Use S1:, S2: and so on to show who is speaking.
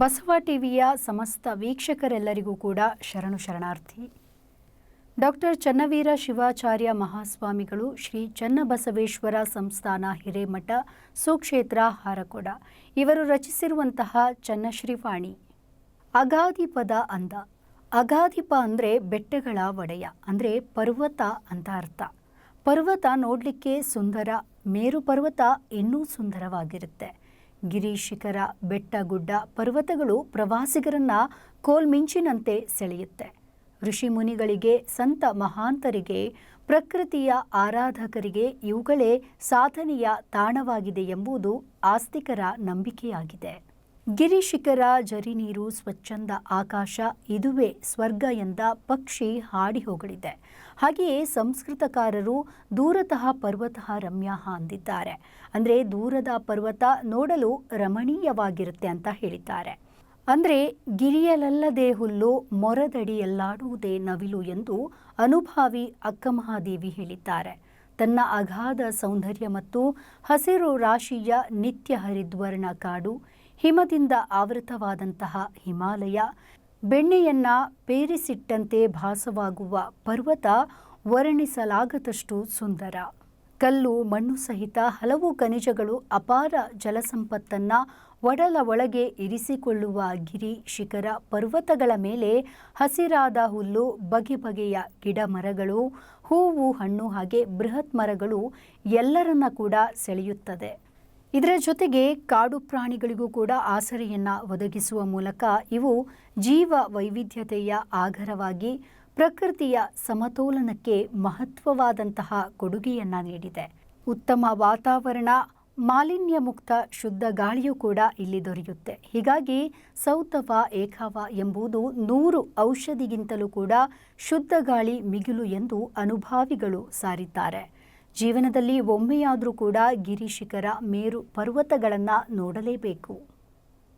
S1: ಬಸವ ಟಿವಿಯ ಸಮಸ್ತ ವೀಕ್ಷಕರೆಲ್ಲರಿಗೂ ಕೂಡ ಶರಣು ಶರಣಾರ್ಥಿ. ಡಾಕ್ಟರ್ ಚನ್ನವೀರ ಶಿವಾಚಾರ್ಯ ಮಹಾಸ್ವಾಮಿಗಳು ಶ್ರೀ ಚನ್ನಬಸವೇಶ್ವರ ಸಂಸ್ಥಾನ ಹಿರೇಮಠ, ಸುಕ್ಷೇತ್ರ, ಹಾರಕೊಡ. ಇವರು ರಚಿಸಿರುವಂತಹ ಚನ್ನಶ್ರೀವಾಣಿ, ಅಗಾಧಿಪದ ಅಂದ. ಅಗಾಧಿಪ ಅಂದರೆ ಬೆಟ್ಟಗಳ ಒಡೆಯ, ಅಂದರೆ ಪರ್ವತ ಅಂತ ಅರ್ಥ. ಪರ್ವತ ನೋಡಲಿಕ್ಕೆ ಸುಂದರ ಮೇರು ಪರ್ವತ ಇನ್ನೂ ಸುಂದರವಾಗಿರುತ್ತೆ. ಗಿರಿ ಶಿಖರ ಬೆಟ್ಟ ಗುಡ್ಡ ಪರ್ವತಗಳು ಪ್ರವಾಸಿಗರನ್ನ ಕೋಲ್ಮಿಂಚಿನಂತೆ ಸೆಳೆಯುತ್ತೆ. ಋಷಿ ಮುನಿಗಳಿಗೆ, ಸಂತ ಮಹಾಂತರಿಗೆ, ಪ್ರಕೃತಿಯ ಆರಾಧಕರಿಗೆ ಇವುಗಳೇ ಸಾಧನೆಯ ತಾಣವಾಗಿದೆ ಎಂಬುದು ಆಸ್ತಿಕರ ನಂಬಿಕೆಯಾಗಿದೆ. ಗಿರಿ ಶಿಖರ ಜರಿ ನೀರು ಸ್ವಚ್ಛಂದ ಆಕಾಶ ಇದುವೇ ಸ್ವರ್ಗ ಎಂದ ಪಕ್ಷಿ ಹಾಡಿ ಹೋಗಲಿದೆ ಹಾಗೆಯೇ ಸಂಸ್ಕೃತಕಾರರು ದೂರತಃ ಪರ್ವತಃ ರಮ್ಯ ಅಂದಿದ್ದಾರೆ. ಅಂದರೆ ದೂರದ ಪರ್ವತ ನೋಡಲು ರಮಣೀಯವಾಗಿರುತ್ತೆ ಅಂತ ಹೇಳಿದ್ದಾರೆ. ಅಂದರೆ ಗಿರಿಯಲಲ್ಲದೆ ಹುಲ್ಲು ಮೊರದಡಿಯಲ್ಲಾಡುವುದೇ ನವಿಲು ಎಂದು ಅನುಭಾವಿ ಅಕ್ಕಮಹಾದೇವಿ ಹೇಳಿದ್ದಾರೆ. ತನ್ನ ಅಗಾಧ ಸೌಂದರ್ಯ ಮತ್ತು ಹಸಿರು ರಾಶಿಯ ನಿತ್ಯ ಹರಿದ್ವರ್ಣ ಕಾಡು ಹಿಮದಿಂದ ಆವೃತವಾದಂತಹ ಹಿಮಾಲಯ, ಬೆಣ್ಣೆಯನ್ನ ಪೇರಿಸಿಟ್ಟಂತೆ ಭಾಸವಾಗುವ ಪರ್ವತ ವರ್ಣಿಸಲಾಗದಷ್ಟು ಸುಂದರ. ಕಲ್ಲು, ಮಣ್ಣು ಸಹಿತ ಹಲವು ಖನಿಜಗಳು ಅಪಾರ ಜಲಸಂಪತ್ತನ್ನ ಒಡಲ ಒಳಗೆ ಇರಿಸಿಕೊಳ್ಳುವ ಗಿರಿ ಶಿಖರ ಪರ್ವತಗಳ ಮೇಲೆ ಹಸಿರಾದ ಹುಲ್ಲು, ಬಗೆ ಬಗೆಯ ಗಿಡ ಮರಗಳು ಹೂವು, ಹಣ್ಣು ಹಾಗೆ ಬೃಹತ್ ಮರಗಳು ಎಲ್ಲರನ್ನ ಕೂಡ ಸೆಳೆಯುತ್ತದೆ. ಇದರ ಜೊತೆಗೆ ಕಾಡು ಪ್ರಾಣಿಗಳಿಗೂ ಕೂಡ ಆಸರೆಯನ್ನು ಒದಗಿಸುವ ಮೂಲಕ ಇವು ಜೀವ ವೈವಿಧ್ಯತೆಯ ಆಗರವಾಗಿ ಪ್ರಕೃತಿಯ ಸಮತೋಲನಕ್ಕೆ ಮಹತ್ವವಾದಂತಹ ಕೊಡುಗೆಯನ್ನ ನೀಡಿದೆ. ಉತ್ತಮ ವಾತಾವರಣ ಮಾಲಿನ್ಯ ಮುಕ್ತ ಶುದ್ಧ ಗಾಳಿಯೂ ಕೂಡ ಇಲ್ಲಿ ದೊರೆಯುತ್ತೆ. ಹೀಗಾಗಿ ಸೌತವ ಏಕವ ಎಂಬುದು ನೂರು ಔಷಧಿಗಿಂತಲೂ ಕೂಡ ಶುದ್ಧ ಗಾಳಿ ಮಿಗಿಲು ಎಂದು ಅನುಭಾವಿಗಳು ಸಾರಿದ್ದಾರೆ. ಜೀವನದಲ್ಲಿ ಒಮ್ಮೆಯಾದರೂ ಕೂಡ ಗಿರಿಶಿಖರ ಮೇರು ಪರ್ವತಗಳನ್ನು ನೋಡಲೇಬೇಕು.